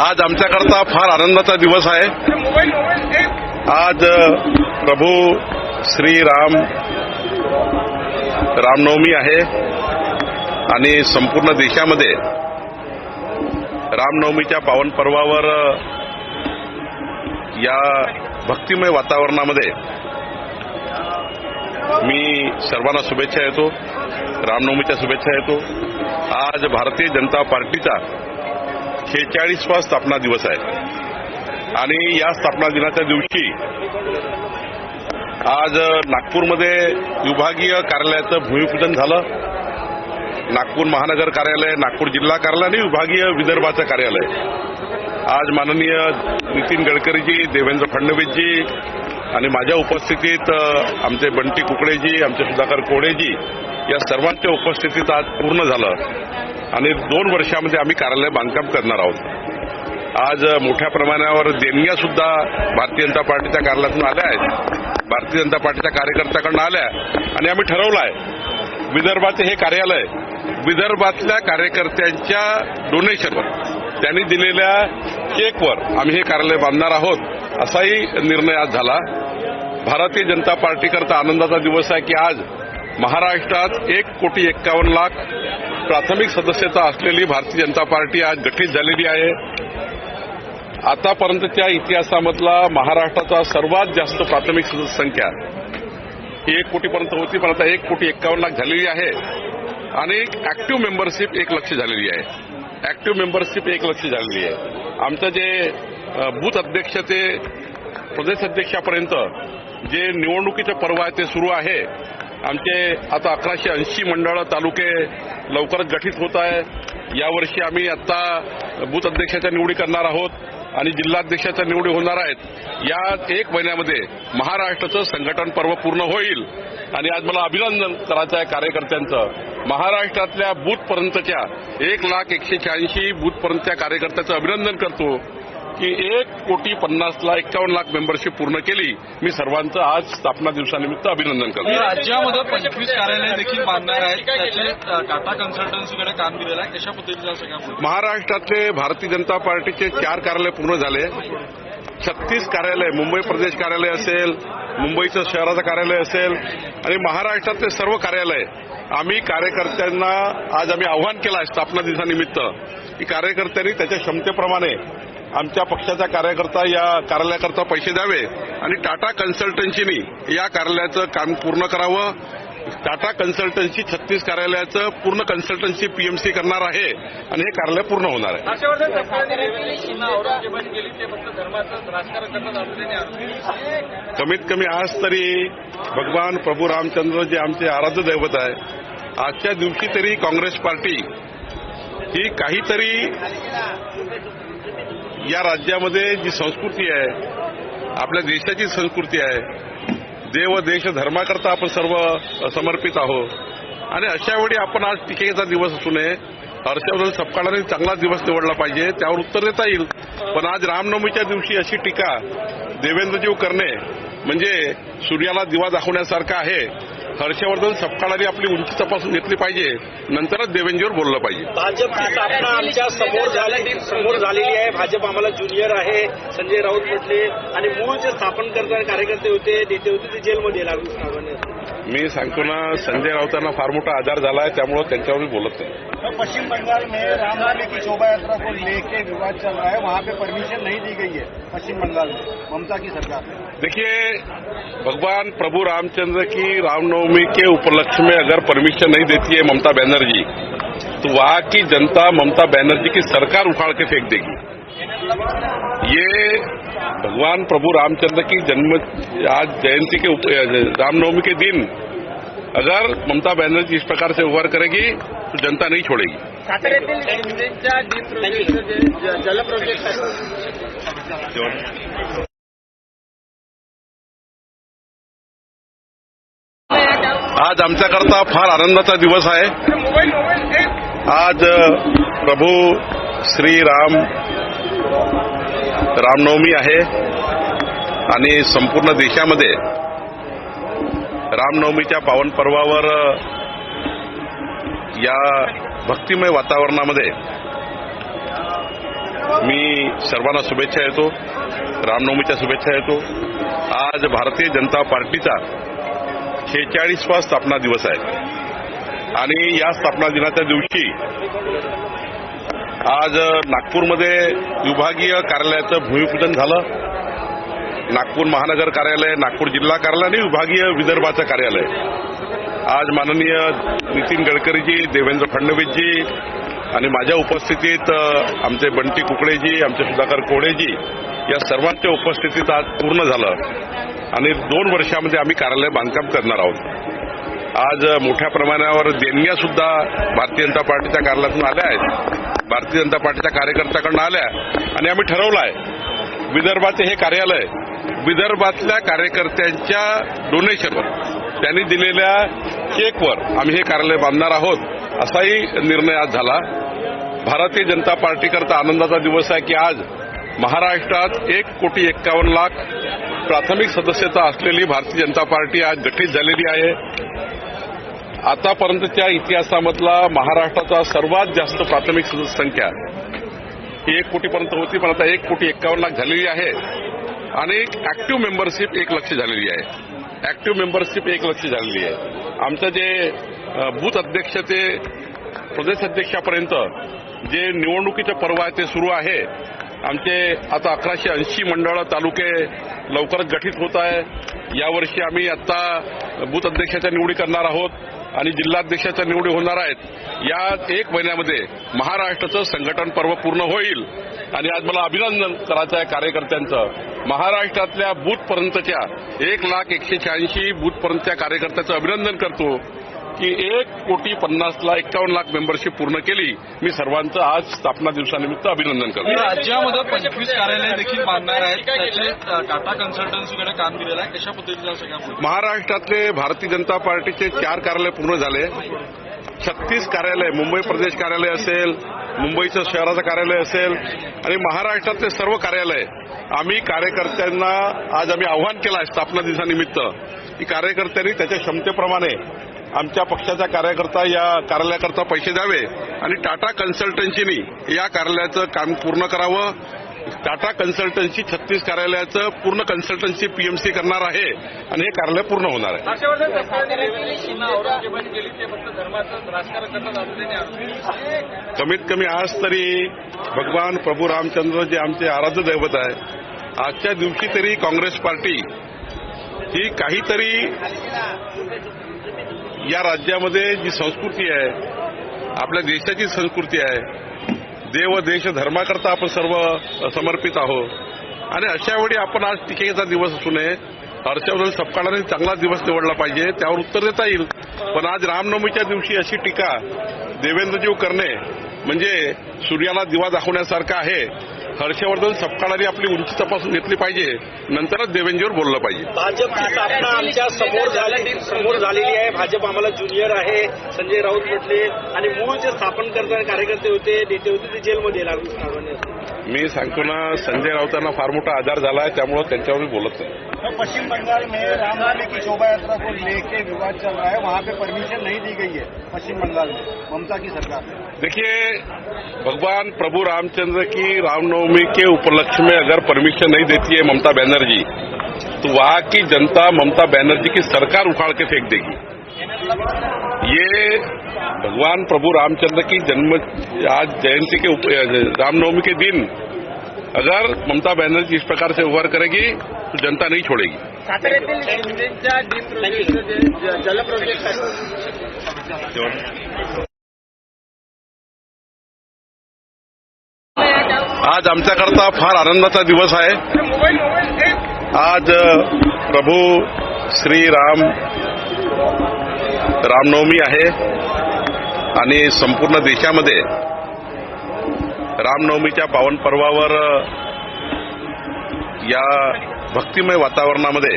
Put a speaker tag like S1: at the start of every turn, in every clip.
S1: आज आमच्याकरता फार आनंदाचा दिवस आहे. आज प्रभू प्रभू श्रीराम रामनवमी आहे आणि संपूर्ण देशामध्ये रामनवमीच्या पावन पर्वावर या भक्तिमय वातावरणामध्ये मी सर्वांना शुभेच्छा येतो रामनवमीच्या शुभेच्छा येतो आज भारतीय जनता पार्टीचा शेहेचाळीसवा स्थापना दिवस आहे. आणि या स्थापना दिनाच्या दिवशी आज नागपूरमध्ये विभागीय कार्यालयाचं भूमिपूजन झालं. नागपूर महानगर कार्यालय नागपूर जिल्हा कार्यालय आणि विभागीय विदर्भाचं कार्यालय. आज माननीय नितीन गडकरीजी देवेंद्र फडणवीसजी आणि माझ्या उपस्थितीत आमचे बंटी कुकडेजी आमचे सुधाकर कोडेजी या सर्वांच्या उपस्थितीत आज पूर्ण झालं आणि दोन वर्षामध्ये आम्ही कार्यालय बांधकाम करणार आहोत. आज मोठ्या प्रमाणावर देणग्या सुद्धा भारतीय जनता पार्टीच्या कार्यालयातून आल्या आहेत. भारतीय जनता पार्टीच्या कार्यकर्त्याकडून आल्या आणि आम्ही ठरवलं आहे विदर्भाचे हे कार्यालय विदर्भातल्या कार्यकर्त्यांच्या डोनेशनवर त्यांनी दिलेल्या चेकवर आम्ही हे कार्यालय बांधणार आहोत असाही निर्णय आज झाला. भारतीय जनता पार्टीकरता आनंदाचा दिवस आहे की आज महाराष्ट्रात एक कोटी एक्कावन्न लाख प्राथमिक सदस्यता असलेली भारतीय जनता पार्टी आज गठीत झालेली आहे. आतापर्यंतच्या इतिहासामधला महाराष्ट्राचा सर्वात जास्त प्राथमिक सदस्य संख्या ही एक कोटीपर्यंत होती पण आता एक कोटी एक्कावन्न लाख झालेली आहे. आणि ऍक्टिव्ह मेंबरशिप एक लक्ष झालेली आहे. ऍक्टिव्ह मेंबरशिप एक लक्ष झालेली आहे. आमचं जे बूथ अध्यक्ष ते प्रदेश अध्यक्षापर्यंत जे निवडणुकीचं पर्व आहे ते सुरू आहे. आमचे आता अकराशे ऐंशी मंडळ तालुके लवकरच गठीत होत आहे. यावर्षी आम्ही आता बूथ अध्यक्षाच्या निवडी करणार आहोत आणि जिल्हाध्यक्षाच्या निवडी होणार आहेत. या एक महिन्यामध्ये महाराष्ट्राचं संघटन पर्व पूर्ण होईल. आणि आज मला अभिनंदन करायचं आहे कार्यकर्त्यांचं. महाराष्ट्रातल्या बूथपर्यंतच्या एक लाख एकशे शहाऐंशी बूथपर्यंतच्या कार्यकर्त्याचं अभिनंदन करतो. की एक कोटी पन्नास लाख एक्कावन्न लाख मेंबरशिप पूर्ण केली. मी सर्वांचं आज स्थापना दिवसानिमित्त अभिनंदन करतो.
S2: राज्यामध्ये पंचवीस कार्यालय देखील बांधणार आहेत. टाटा कन्सल्टन्सीकडे काम दिलेलं आहे. कशा पद्धतीचा?
S1: महाराष्ट्रातले भारतीय जनता पार्टीचे चार कार्यालय पूर्ण झाले. छत्तीस कार्यालय मुंबई प्रदेश कार्यालय असेल मुंबईचं शहराचं कार्यालय असेल आणि महाराष्ट्रातले सर्व कार्यालय. आम्ही कार्यकर्त्यांना आज आम्ही आव्हान केलं आहे स्थापना दिवसानिमित्त. की कार्यकर्त्यांनी त्याच्या क्षमतेप्रमाणे आमच्या पक्षाचा कार्यकर्ता या कार्यालयाकरता पैसे द्यावे आणि टाटा कन्सल्टन्सीनी या कार्यालयाचं काम पूर्ण करावं. टाटा कन्सल्टन्सी छत्तीस कार्यालयाचं पूर्ण कन्सल्टन्सी पीएमसी करणार आहे आणि हे कार्यालय पूर्ण होणार आहे. कमीत कमी आज तरी भगवान प्रभू रामचंद्र जे आमचे आराध्य दैवत आहे आजच्या दिवशी तरी काँग्रेस पार्टी ही काहीतरी या राज्यामध्ये जी संस्कृती आहे आपल्या देशाची संस्कृती आहे देव देश धर्माकरता आपण सर्व समर्पित आहोत. आणि अशावेळी आपण आज टीकेचा दिवस असू नये. हर्षवर्धन सपकाळाने चांगला दिवस निवडला पाहिजे त्यावर उत्तर देता येईल. पण आज रामनवमीच्या दिवशी अशी टीका देवेंद्रजीव करणे म्हणजे सूर्याला दिवा दाखवण्यासारखं आहे. हर्षवर्धन सपकाळाने आपली उंची तपासून घेतली पाहिजे. नंतरच देवेंद्रजीवर बोललं पाहिजे.
S3: भाजपची स्थापना आमच्यासमोर झाली समोर झालेली आहे. भाजप आम्हाला ज्युनियर आहे संजय राऊत म्हटले. आणि मूळ जे स्थापन करणारे कार्यकर्ते होते नेते होते ते जेलमध्ये लागू साहेबांनी
S1: मी सांगतो ना संजय राऊतांना फार मोठा आजार झाला आहे त्यामुळे त्यांच्यावर मी बोलत नाही.
S3: पश्चिम बंगाल में रामनवमी की शोभा यात्रा को लेके विवाद चल रहा है वहाँ पे परमिशन नहीं दी गई है पश्चिम बंगाल में ममता की सरकार
S1: देखिए भगवान प्रभु रामचंद्र की रामनवमी के उपलक्ष्य में अगर परमिशन नहीं देती है ममता बनर्जी तो वहाँ की जनता ममता बनर्जी की सरकार उखाड़ के फेंक देगी। ये भगवान प्रभु रामचंद्र की जन्म आज जयंती के रामनवमी के दिन अगर ममता बनर्जी इस प्रकार से व्यवहार करेगी तो जनता नहीं छोड़ेगी।
S2: जल प्रोजेक्ट
S1: आज आमच्याकरता फार आनंदाचा दिवस आहे. आज प्रभू श्रीराम रामनवमी आहे आणि संपूर्ण देशामध्ये रामनवमीच्या पावन पर्वावर या भक्तिमय वातावरणामध्ये मी सर्वांना शुभेच्छा येतो रामनवमीच्या शुभेच्छा येतो आज भारतीय जनता पार्टीचा शेहेचाळीसवा स्थापना दिवस आहे. आणि या स्थापना दिनाच्या दिवशी आज नागपूरमध्ये विभागीय कार्यालयाचं भूमिपूजन झालं. नागपूर महानगर कार्यालय नागपूर जिल्हा कार्यालय आणि विभागीय विदर्भाचं कार्यालय. आज माननीय नितीन गडकरीजी देवेंद्र फडणवीसजी आणि माझ्या उपस्थितीत आमचे बंटी कुकडेजी आमचे सुधाकर कोडेजी या सर्वांच्या उपस्थितीत आज पूर्ण झालं. आणि दोन वर्षामध्ये आम्ही कार्यालय बांधकाम करणार आहोत. आज मोठ्या प्रमाणावर देणग्या सुद्धा भारतीय जनता पार्टीच्या कार्यालयातून आल्या आहेत. भारतीय जनता पार्टीच्या कार्यकर्त्याकडून आल्या आणि आम्ही ठरवलं आहे विदर्भाचे हे कार्यालय विदर्भातल्या कार्यकर्त्यांच्या डोनेशनवर त्यांनी दिलेल्या चेकवर आम्ही हे कार्यालय बांधणार आहोत असाही निर्णय आज झाला. भारतीय जनता पार्टीकरता आनंदाचा दिवस आहे की आज महाराष्ट्रात एक कोटी एक्कावन्न लाख प्राथमिक सदस्यता असलेली भारतीय जनता पार्टी आज गठीत झालेली आहे. आतापर्यंतच्या इतिहासामधला महाराष्ट्राचा सर्वात जास्त प्राथमिक सदस्य संख्या ही एक कोटीपर्यंत होती पण आता एक कोटी एक्कावन्न लाख झालेली आहे. आणि ऍक्टिव्ह मेंबरशिप एक लक्ष झालेली आहे. ऍक्टिव्ह मेंबरशिप एक लक्ष झालेली आहे. आमचं जे बूथ अध्यक्ष ते प्रदेश अध्यक्षापर्यंत जे निवडणुकीचं पर्व आहे ते सुरू आहे. आमचे आता अकराशे ऐंशी मंडळ तालुके लवकरच गठीत होत आहे. यावर्षी आम्ही आता बूथ अध्यक्षाच्या निवडी करणार आहोत. आणि जिल्हाध्यक्षाच्या निवडी होणार आहेत. या एक महिन्यामध्ये महाराष्ट्राचं संघटन पर्व पूर्ण होईल. आणि आज मला अभिनंदन करायचं आहे कार्यकर्त्यांचं. महाराष्ट्रातल्या बूथपर्यंतच्या एक लाख एकशे शहाऐंशी बूथपर्यंतच्या कार्यकर्त्याचं अभिनंदन करतो. की एक कोटी पन्नास लाख एक्कावन्न लाख मेंबरशिप पूर्ण केली. मी सर्वांचं आज स्थापना दिवसानिमित्त अभिनंदन करतो.
S2: राज्यामध्ये पंचवीस कार्यालय देखील बांधणार आहेत. त्याचे टाटा कन्सल्टन्सीकडे काम दिलेलं आहे. कशा पद्धतीचा सगळ्या
S1: महाराष्ट्रातले भारतीय जनता पार्टीचे चार कार्यालय पूर्ण झाले. छत्तीस कार्यालय मुंबई प्रदेश कार्यालय असेल मुंबईचं शहराचं कार्यालय असेल आणि महाराष्ट्रातले सर्व कार्यालय. आम्ही कार्यकर्त्यांना आज आम्ही आव्हान केलं आहे स्थापना दिवसानिमित्त. की कार्यकर्त्यांनी त्याच्या क्षमतेप्रमाणे आमच्या पक्षाचा कार्यकर्ता या कार्यालयाकरता पैसे द्यावे आणि टाटा कन्सल्टन्सीनी या कार्यालयाचं काम पूर्ण करावं. टाटा कन्सल्टन्सी छत्तीस कार्यालयाचं पूर्ण कन्सल्टन्सी पीएमसी करणार आहे आणि हे कार्यालय पूर्ण होणार आहे. कमीत कमी आज तरी भगवान प्रभू रामचंद्र जे आमचे आराध्य दैवत आहे आजच्या दिवशी तरी काँग्रेस पार्टी ही काहीतरी या राज्यामध्ये जी संस्कृती आहे आपल्या देशाची संस्कृती आहे देव देश धर्माकरता आपण सर्व समर्पित आहोत. आणि अशावेळी आपण आज टीकेचा दिवस असू नये. हर्षवर्धन सपकाळाने चांगला दिवस निवडला पाहिजे त्यावर उत्तर देता येईल. पण आज रामनवमीच्या दिवशी अशी टीका देवेंद्रजीव करणे म्हणजे सूर्याला दिवा दाखवण्यासारखं आहे. हर्षवर्धन सपकाळाने आपली उंची तपासून घेतली पाहिजे. नंतरच देवेंद्रजीवर बोललं पाहिजे.
S3: भाजपची स्थापना आमच्यासमोर झाली समोर झालेली आहे. भाजप आम्हाला ज्युनियर आहे. संजय राऊत म्हटले. आणि मूळ जे स्थापन करणारे कार्यकर्ते होते नेते होते ते जेलमध्ये लागू अडवाणी
S1: मी सांगतो ना संजय राऊतांना फार मोठा आजार झाला आहे त्यामुळे त्यांच्यावर मी बोलत नाही.
S4: पश्चिम बंगाल में रामनवमी की शोभा यात्रा को लेके विवाद चल रहा है वहाँ पे परमिशन नहीं दी गई है पश्चिम बंगाल में ममता की सरकार
S1: देखिए भगवान प्रभु रामचंद्र की रामनवमी के उपलक्ष्य में अगर परमिशन नहीं देती है ममता बनर्जी तो वहाँ की जनता ममता बनर्जी की सरकार उखाड़ के फेंक देगी। ये भगवान प्रभु रामचंद्र की जन्म, आज जयंती के रामनवमी के दिन, अगर ममता बनर्जी इस प्रकार से व्यवहार करेगी तो जनता नहीं छोड़ेगी।
S3: जल प्रोजेक्ट
S1: आज आमच्याकरता फार आनंदाचा दिवस आहे. आज प्रभू श्री राम, रामनवमी आहे. आणि संपूर्ण देशामध्ये रामनवमीच्या पावन पर्वावर या भक्तिमय वातावरणामध्ये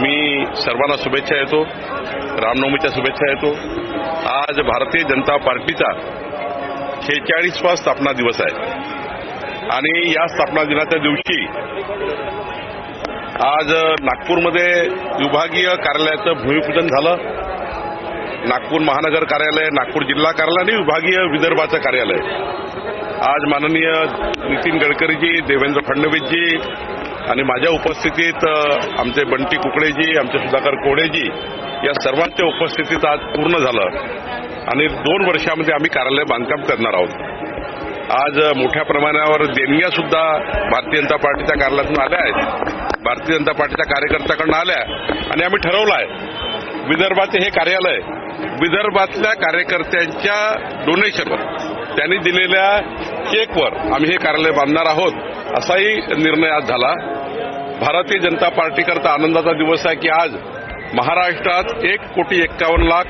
S1: मी सर्वांना शुभेच्छा येतो रामनवमीच्या शुभेच्छा येतो आज भारतीय जनता पार्टीचा शेहेचाळीसवा स्थापना दिवस आहे. आणि या स्थापना दिनाच्या दिवशी आज नागपूरमध्ये विभागीय कार्यालयाचं भूमिपूजन झालं. नागपूर महानगर कार्यालय नागपूर जिल्हा कार्यालय आणि विभागीय विदर्भाचं कार्यालय. आज माननीय नितीन गडकरीजी देवेंद्र फडणवीसजी आणि माझ्या उपस्थितीत आमचे बंटी कुकडेजी आमचे सुधाकर कोडेजी या सर्वांच्या उपस्थितीत आज पूर्ण झालं आणि दोन वर्षामध्ये आम्ही कार्यालय बांधकाम करणार आहोत. आज मोठ्या प्रमाणावर देणग्या सुद्धा भारतीय जनता पार्टीच्या कार्यालयातून आल्या आहेत. भारतीय जनता पार्टीच्या कार्यकर्त्याकडून आल्या आणि आम्ही ठरवलं आहे विदर्भाचे हे कार्यालय विदर्भातल्या कार्यकर्त्यांच्या डोनेशनवर त्यांनी दिलेल्या चेकवर आम्ही हे कार्यालय बांधणार आहोत असाही निर्णय आज झाला. भारतीय जनता पार्टीकरता आनंदाचा दिवस आहे की आज महाराष्ट्रात एक कोटी एक्कावन्न लाख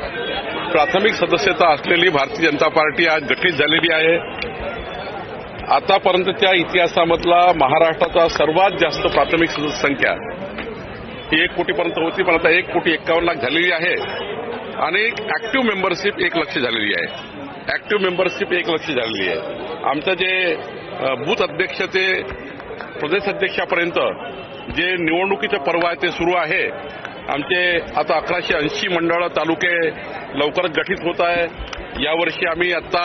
S1: प्राथमिक सदस्यता असलेली भारतीय जनता पार्टी आज गठीत झालेली आहे. आतापर्यंतच्या इतिहासामधला महाराष्ट्राचा सर्वात जास्त प्राथमिक सदस्य संख्या ही एक कोटीपर्यंत होती पण आता एक कोटी एक्कावन्न लाख झालेली आहे. आणि ऍक्टिव्ह मेंबरशिप एक लक्ष झालेली आहे. ऍक्टिव्ह मेंबरशिप एक लक्ष झालेली आहे. आमचं जे बूथ अध्यक्ष ते प्रदेश अध्यक्षापर्यंत जे निवडणुकीचं पर्व आहे ते सुरू आहे. आमचे आता अकराशे ऐंशी मंडळ तालुके लवकरच गठीत होत आहे. यावर्षी आम्ही आता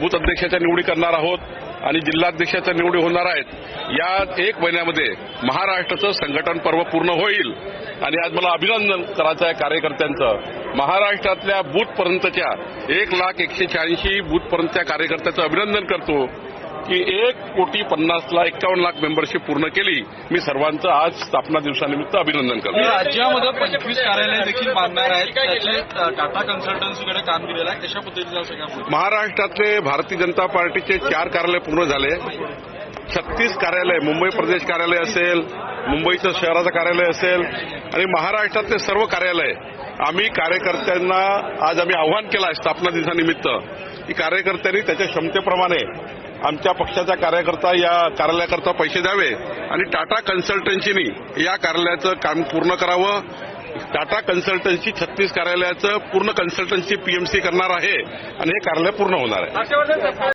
S1: बूथ अध्यक्षाच्या निवडी करणार आहोत आणि जिल्हाध्यक्षाच्या निवडी होणार आहेत. या एक महिन्यामध्ये महाराष्ट्राचं संघटन पर्व पूर्ण होईल. आणि आज मला अभिनंदन करायचं आहे कार्यकर्त्यांचं. महाराष्ट्रातल्या बूथपर्यंतच्या एक लाख एकशे शहाऐंशी बूथपर्यंतच्या कार्यकर्त्याचं अभिनंदन करतो की एक कोटी पन्नास लाख एक्कावन्न लाख मेंबरशिप पूर्ण केली. मी सर्वांचं आज स्थापना दिवसानिमित्त अभिनंदन करतो.
S2: राज्यामध्ये पंचवीस कार्यालय देखील बांधणार आहेत. टाटा कन्सल्टन्सीकडे काम दिलेलं आहे. कशा पद्धतीचा
S1: महाराष्ट्रातले भारतीय जनता पार्टीचे चार कार्यालय पूर्ण झाले. छत्तीस कार्यालय मुंबई प्रदेश कार्यालय असेल मुंबईचं शहराचं कार्यालय असेल आणि महाराष्ट्रातले सर्व कार्यालय आम्ही कार्यकर्त्यांना आज आम्ही आव्हान केलं आहे स्थापना दिवसानिमित्त की कार्यकर्त्यांनी त्याच्या क्षमतेप्रमाणे आमच्या पक्षाचा कार्यकर्ता या कार्यालयाकरता पैसे द्यावे आणि टाटा कन्सल्टन्सीनी या कार्यालयाचं काम पूर्ण करावं. टाटा कन्सल्टन्सी छत्तीस कार्यालयाचं पूर्ण कन्सल्टन्सी पीएमसी करणार आहे आणि हे कार्यालय पूर्ण होणार आहे.